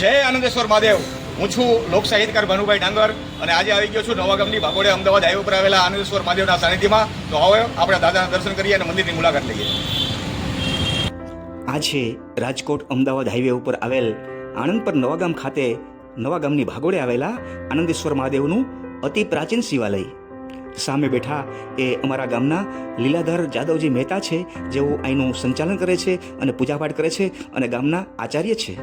જય આનંદેશ્વર મહાદેવ. હું છું લોક સાહિત્યકાર ભાનુભાઈ ડાંગર અને આજે આવી ગયો છું નવાગામની ભાગોડે અમદાવાદ હાઈવે ઉપર આવેલા આનંદેશ્વર મહાદેવના સાનિધ્યમાં. તો હવે આપણે દાદાના દર્શન કરીએ અને મંદિરની મુલાકાત લઈએ. આ છે રાજકોટ અમદાવાદ હાઈવે ઉપર આવેલ આણંદ પર નવાગામ ખાતે નવાગામની ભાગોળે આવેલા આનંદેશ્વર મહાદેવનું અતિ પ્રાચીન શિવાલય. સામે બેઠા એ અમારા ગામના લીલાધર જાદવજી મહેતા છે, જેઓ અહીંનું સંચાલન કરે છે અને પૂજાપાઠ કરે છે અને ગામના આચાર્ય છે.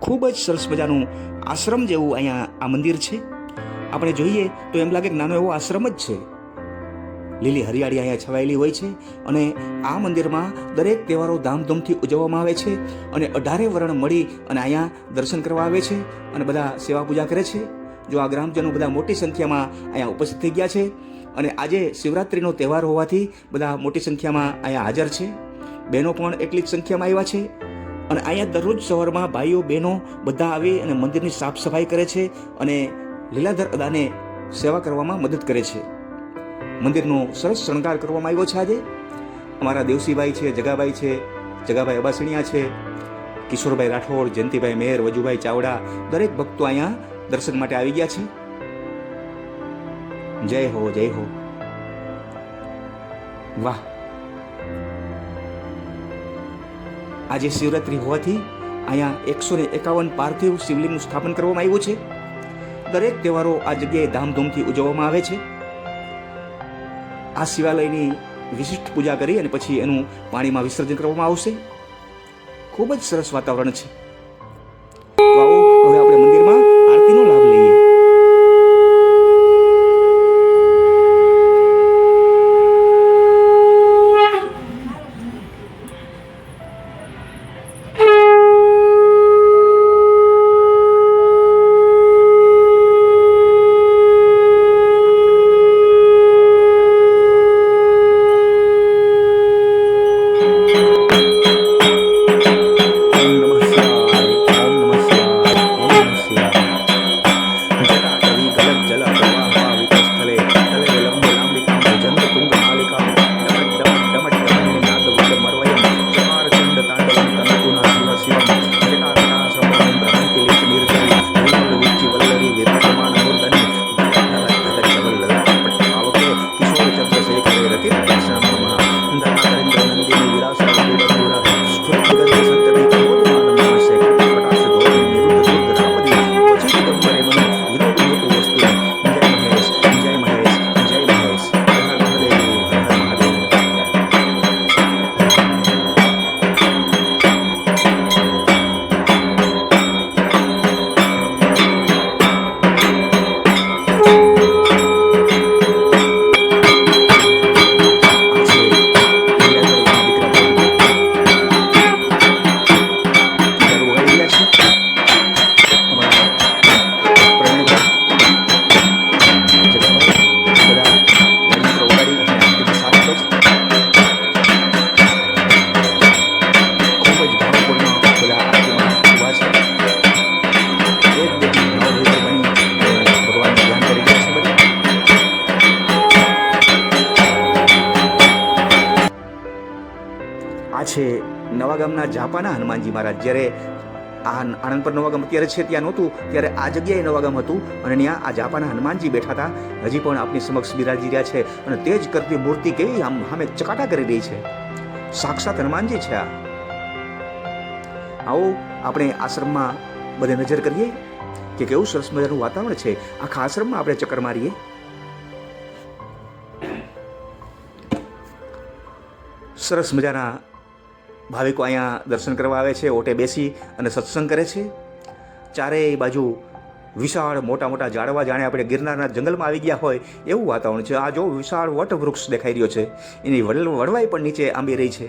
ખૂબ જ સરસ મજાનું આશ્રમ જેવું અહીંયા આ મંદિર છે. આપણે જોઈએ તો એમ લાગે કે નાનો એવો આશ્રમ જ છે. લીલી હરિયાળી અહીંયા છવાયેલી હોય છે અને આ મંદિરમાં દરેક તહેવારો ધામધૂમથી ઉજવવામાં આવે છે અને અઢારે વર્ણ મળી અને અહીંયા દર્શન કરવા આવે છે અને બધા સેવા પૂજા કરે છે. જો આ ગ્રામજનો બધા મોટી સંખ્યામાં અહીંયા ઉપસ્થિત થઈ ગયા છે અને આજે શિવરાત્રિનો તહેવાર હોવાથી બધા મોટી સંખ્યામાં અહીંયા હાજર છે. બહેનો પણ એટલી જ સંખ્યામાં આવ્યા છે. અને અહીંયા દરરોજ સવારમાં ભાઈઓ, બહેનો બધા આવી અને મંદિરની સાફ સફાઈ કરે છે અને લીલાધર અદાને સેવા કરવામાં મદદ કરે છે. મંદિરનો સરસ શણગાર કરવામાં આવ્યો છે આજે. અમારા દેવસીભાઈ છે, જગાભાઈ છે, જગાભાઈ અબાસણિયા છે, કિશોરભાઈ રાઠોડ, જયંતિભાઈ મેર વજુભાઈ ચાવડા, દરેક ભક્તો અહીંયા દર્શન માટે આવી ગયા છે. જય હો જય હો. વાહ. આજે શિવરાત્રી હોવાથી અહીંયા એકસો ને એકાવન પાર્થિવ શિવલિંગનું સ્થાપન કરવામાં આવ્યું છે. દરેક તહેવારો આ જગ્યાએ ધામધૂમથી ઉજવવામાં આવે છે. આ શિવાલયની વિશિષ્ટ પૂજા કરી અને પછી એનું પાણીમાં વિસર્જન કરવામાં આવશે. ખૂબ જ સરસ વાતાવરણ છે. નવાગામના જાપાના હનુમાનજી મહારાજ. જ્યારે આ આણંદ પર નવાગામ અત્યારે છે ત્યાં નહોતું, ત્યારે આ જગ્યાએ નવાગામ હતું અને ત્યાં આ જાપાના હનુમાનજી બેઠા હતા. હજી પણ આપની સમક્ષ બિરાજી રહ્યા છે અને તે જ કરતી મૂર્તિ કેવી આમ સામે ચકાટા કરી રહી છે. સાક્ષાત હનુમાનજી છે આ. આવો આપણે આશ્રમમાં બધે નજર કરીએ કે કેવું સરસ મજાનું વાતાવરણ છે. આખા આશ્રમમાં આપણે ચક્કર મારીએ. સરસ મજાના ભાવિકો અહીંયા દર્શન કરવા આવે છે, ઓટે બેસી અને સત્સંગ કરે છે. ચારેય બાજુ વિશાળ મોટા મોટા ઝાડવા જાણે આપણે ગિરનારના જંગલમાં આવી ગયા હોય એવું વાતાવરણ છે. આ જો વિશાળ વટવૃક્ષ દેખાઈ રહ્યો છે, એની વડલ વડવાઈ પણ નીચે આંબી રહી છે.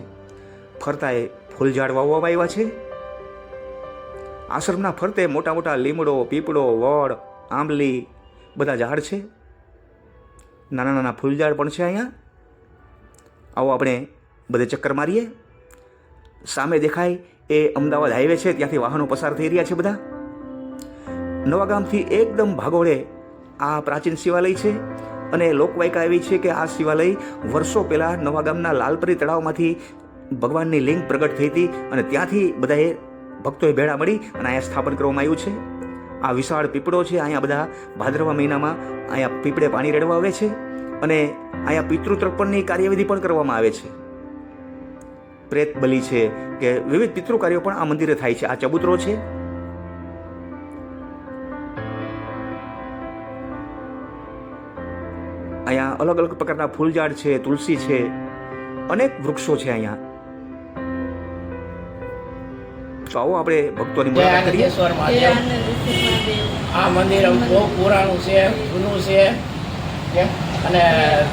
ફરતાએ ફૂલ ઝાડ વાવવામાં આવ્યા છે. આશ્રમના ફરતે મોટા મોટા લીમડો, પીપળો, વડ, આંબલી બધા ઝાડ છે. નાના નાના ફૂલ ઝાડ પણ છે અહીંયા. આવો આપણે બધે ચક્કર મારીએ. સામે દેખાય એ અમદાવાદ હાઈવે છે, ત્યાંથી વાહનો પસાર થઈ રહ્યા છે બધા. નવાગામથી એકદમ ભાગોળે આ પ્રાચીન શિવાલય છે અને લોકવાયકા એવી છે કે આ શિવાલય વર્ષો પહેલાં નવાગામના લાલપરી તળાવમાંથી ભગવાનની લિંગ પ્રગટ થઈ હતી અને ત્યાંથી બધાએ ભક્તોએ ભેળા મળી અને અહીંયા સ્થાપન કરવામાં આવ્યું છે. આ વિશાળ પીપળો છે, અહીંયા બધા ભાદરવા મહિનામાં અહીંયા પીપળે પાણી રેડવા આવે છે અને અહીંયા પિતૃતર્પણની કાર્યવિધિ પણ કરવામાં આવે છે. પ્રેત બલિ છે કે વિવિધ પિતૃ કાર્યો પણ આ મંદિરે થાય છે. આ ચબૂતરો છે? અહીંયા અલગ અલગ પ્રકારના ફૂલઝાડ છે તુલસી છે અનેક વૃક્ષો છે અહીંયા. તો આવો આપણે ભક્તોની મુલાકાત કરીએ. સ્વર આ મંદિર બહુ પુરાણું છે જૂનું છે અને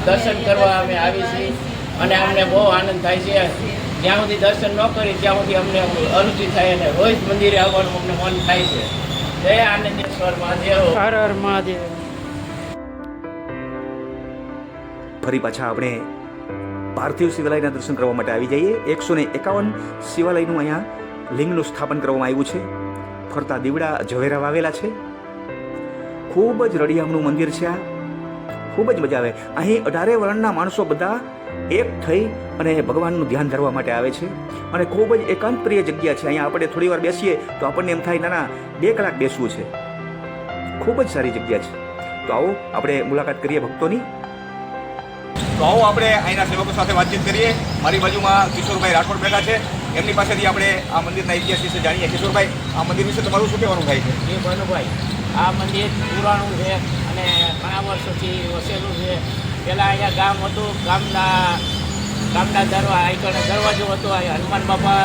દર્શન કરવા અમે આવી છીએ. અને અમને બહુ આનંદ થાય છે. જ્યાં સુધી દર્શન ન કરી ત્યાં સુધી અમને અરુચિ થાય અને રોજ મંદિરે આવવાનું અમને મન થાય છે. જય આનંદેશ્વર મહાદેવ. હર હર મહાદેવ. ફરી પાછા આપણે પાર્થિવ શિવાલયના દર્શન કરવા માટે આવી જઈએ. એકસો ને એકાવન શિવાલયનું અહીંયા લિંગનું સ્થાપન કરવામાં આવ્યું છે. ફરતા દીવડા ઝવેરા વાવેલા છે. ખૂબ જ રડિયામનું મંદિર છે આ. ખૂબ જ મજા આવે. અહીં અઢારે વર્ણના માણસો બધા એક થઈ અને ભગવાનનું ધ્યાન ધરવા માટે આવે છે. અને ખૂબ જ એકાંત પ્રિય જગ્યા છે. અહીંયા આપણે થોડી વાર બેસીએ તો આપણને એમ થાય ના ના બે કલાક બેસવું છે. ખૂબ જ સારી જગ્યા છે. તો આવો આપણે મુલાકાત કરીએ ભક્તોની. તો આવો આપણે અહીંના સેવકો સાથે વાતચીત કરીએ. મારી બાજુમાં કિશોરભાઈ રાઠોડ બેઠા છે. એમની પાસેથી આપણે આ મંદિરના ઇતિહાસ વિશે જાણીએ. કિશોરભાઈ આ મંદિર વિશે તમારું શું કહેવાનું થાય છે? એ બનુભાઈ આ મંદિર પુરાણું છે. અને ઘણા વર્ષોથી વસેલું છે. પહેલાં અહીંયા ગામ હતું, ગામના ગામના દરવા આઈકણે દરવાજો હતો અહીંયા હનુમાન બાપા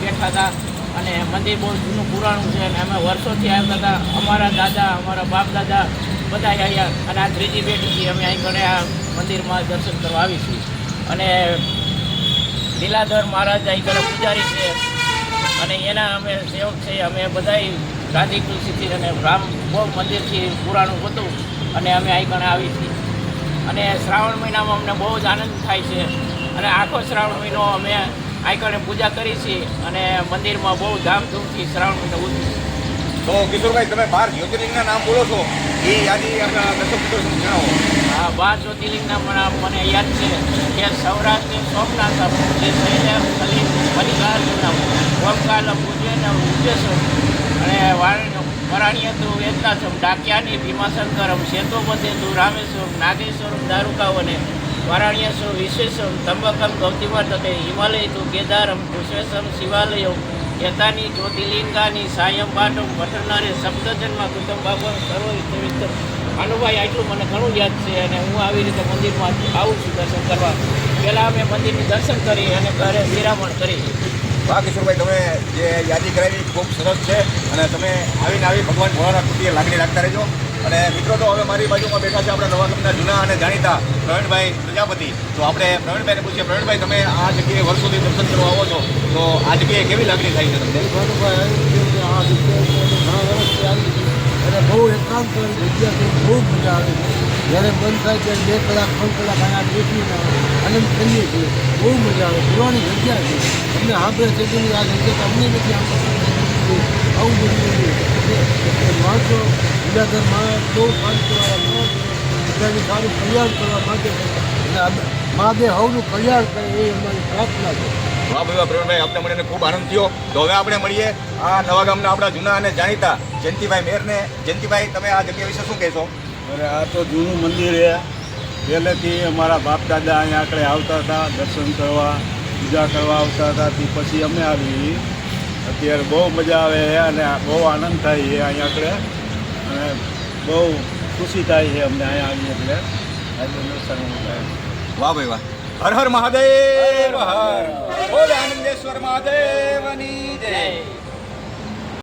બેઠા હતા. અને મંદિર બહુ જૂનું પુરાણું છે અને અમે વર્ષોથી આવ્યા હતા. અમારા દાદા, અમારા બાપ દાદા બધા અહીંયા અને આ ત્રીજી પેઢીથી અમે અહીં ઘણે આ મંદિરમાં દર્શન કરવા આવીશું અને લીલાધર મહારાજ અહીં ઘણા પૂજારી છે. અને એના અમે સેવક છે, અમે બધાય રાધી તુલસીથી અને રામ બહુ મંદિરથી પુરાણું હતું અને અમે અહીં આવી છીએ. અને શ્રાવણ મહિનામાં અમને બહુ જ આનંદ થાય છે. અને આખો શ્રાવણ મહિનો અમે અહીં પૂજા કરી છીએ અને મંદિરમાં બહુ ધામધૂમથી શ્રાવણ મહિનો ઉજવીએ તો કિશોરભાઈ તમે બાર જ્યોતિર્લિંગના નામ બોલો છો. એ યાદી આપણા દર્શક જણાવો. હા બાર જ્યોતિર્લિંગના પણ મને યાદ છે કે સૌરાષ્ટ્ર સોમનાથ જે શૈલેમ કલિ મલ્લિકાર્જુન ઓમકાલ પૂજ્ય ઉજ્જસ્વ અને વારણ્ય વરાણ્યતુ વેદનાથમ ડાકિયાની ભીમાશંકરમ શેતોપતેતુ રામેશ્વરમ, નાગેશ્વરમ દારુકાવને વારાણ્યસ્વ વિશેષમ, તંબકમ ગૌતિવર્તતે હિમાલય તુ, કેદારમ કુશેશમ શિવાલયમ એતાની જ્યોતિલિંગાની સાયમ પાઠમ પઠનારે સપ્તજન્મ કુટુંબાપમ સર્વ વિતર ભાનુભાઈ આટલું મને ઘણું યાદ છે અને હું આવી રીતે મંદિરમાં આવું છું દર્શન કરવા. પહેલાં અમે મંદિરની દર્શન કરી અને ઘરે વિરામણ કરી. વાહ કિશોરભાઈ, તમે જે યાદી કરાવી, ખૂબ સરસ છે. અને તમે આવીને આવી ભગવાન ભોળાના કૃતિએ લાગણી રાખતા રહેજો. અને મિત્રો, તો હવે મારી બાજુમાં બેઠા છે આપણા નવાગમના જૂના અને જાણીતા પ્રવીણભાઈ પ્રજાપતિ. તો આપણે પ્રવીણભાઈને પૂછીએ, પ્રવીણભાઈ, તમે આ જગ્યાએ વર્ષોથી દર્શન કરવા આવો છો? તો આ જગ્યાએ કેવી લાગણી થાય છે તમને? અને બહુ એકાંત જગ્યા બહુ મજા આવે જ્યારે મન થાય ત્યારે બે કલાક, ત્રણ કલાક અહીંયા બેસીને આનંદ કરીએ છીએ બહુ મજા આવે પુરાણી જગ્યા છે. અમને છે કે આ જગ્યા અમને નથી આવું બધું છે. માણસો બીજાધર માણસ બહુ શાંતિવાળા માણસ બધાને સારું કલ્યાણ કરવા માટે. અને મા મહાદેવ હવનું કલ્યાણ કરે એ અમારી પ્રાર્થના છે. વાહ ભાઈ વાહ પ્રવીણભાઈ આપને મળીને ખૂબ આનંદ થયો. તો હવે આપણે મળીએ આ નવા ગામના આપણા જૂના અને જાણીતા જયંતિભાઈ મેરને. જયંતિભાઈ તમે આ જગ્યા વિશે શું કહેશો? અરે આ તો જૂનું મંદિર છે. પહેલેથી અમારા બાપ દાદા અહીંયા આગળ આવતા હતા દર્શન કરવા પૂજા કરવા આવતા હતા તે પછી અમે આવી. અત્યારે બહુ મજા આવે છે અને બહુ આનંદ થાય છે અહીંયા આગળ અને બહુ ખુશી થાય છે અમને અહીંયા આવીએ એટલે. વાહ ભાઈ વાહ. હર હર મહાદેવ હર બોલ આનંદેશ્વર મહાદેવની જય.